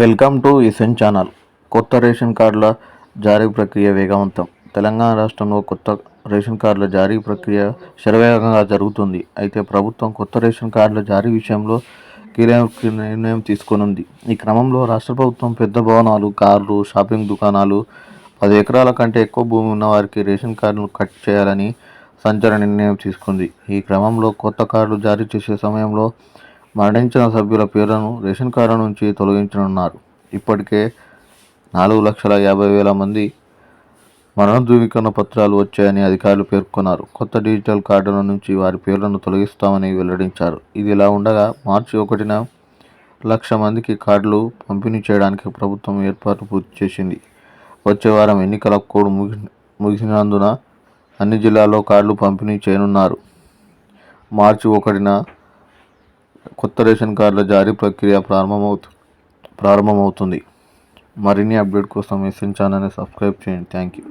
Welcome to ఇసెన్ channel. కొత్త ration కార్డుల జారీ ప్రక్రియ వేగవంతం. తెలంగాణ రాష్ట్రంలో కొత్త రేషన్ కార్డుల జారీ ప్రక్రియ శరవేగంగా జరుగుతుంది. అయితే ప్రభుత్వం కొత్త రేషన్ కార్డుల జారీ విషయంలో కీలక నిర్ణయం తీసుకునుంది. ఈ క్రమంలో రాష్ట్ర ప్రభుత్వం పెద్ద భవనాలు కార్లు షాపింగ్ దుకాణాలు పది ఎకరాల కంటే ఎక్కువ భూమి ఉన్న వారికి రేషన్ కార్డును కట్ చేయాలని సంచలన నిర్ణయం తీసుకుంది. ఈ క్రమంలో కొత్త కార్డులు జారీ చేసే సమయంలో మరణించిన సభ్యుల పేర్లను రేషన్ కార్డు నుంచి తొలగించనున్నారు. ఇప్పటికే నాలుగు లక్షల యాభై వేల మంది మరణ ధృవీకరణ పత్రాలు వచ్చాయని అధికారులు పేర్కొన్నారు. కొత్త డిజిటల్ కార్డుల నుంచి వారి పేర్లను తొలగిస్తామని వెల్లడించారు. ఇది ఇలా ఉండగా మార్చి ఒకటిన లక్ష మందికి కార్డులు పంపిణీ చేయడానికి ప్రభుత్వం ఏర్పాటు పూర్తి చేసింది. వచ్చే వారం ఎన్నికల కోడ్ ముగి ముగిసినందున అన్ని జిల్లాల్లో కార్డులు పంపిణీ చేయనున్నారు. మార్చి ఒకటిన కొత్త రేషన్ కార్డుల జారీ ప్రక్రియ ప్రారంభమవుతు ప్రారంభమవుతుంది. మరిన్ని అప్డేట్ కోసం ఎస్ఎన్ ఛానల్ని సబ్స్క్రైబ్ చేయండి. Thank you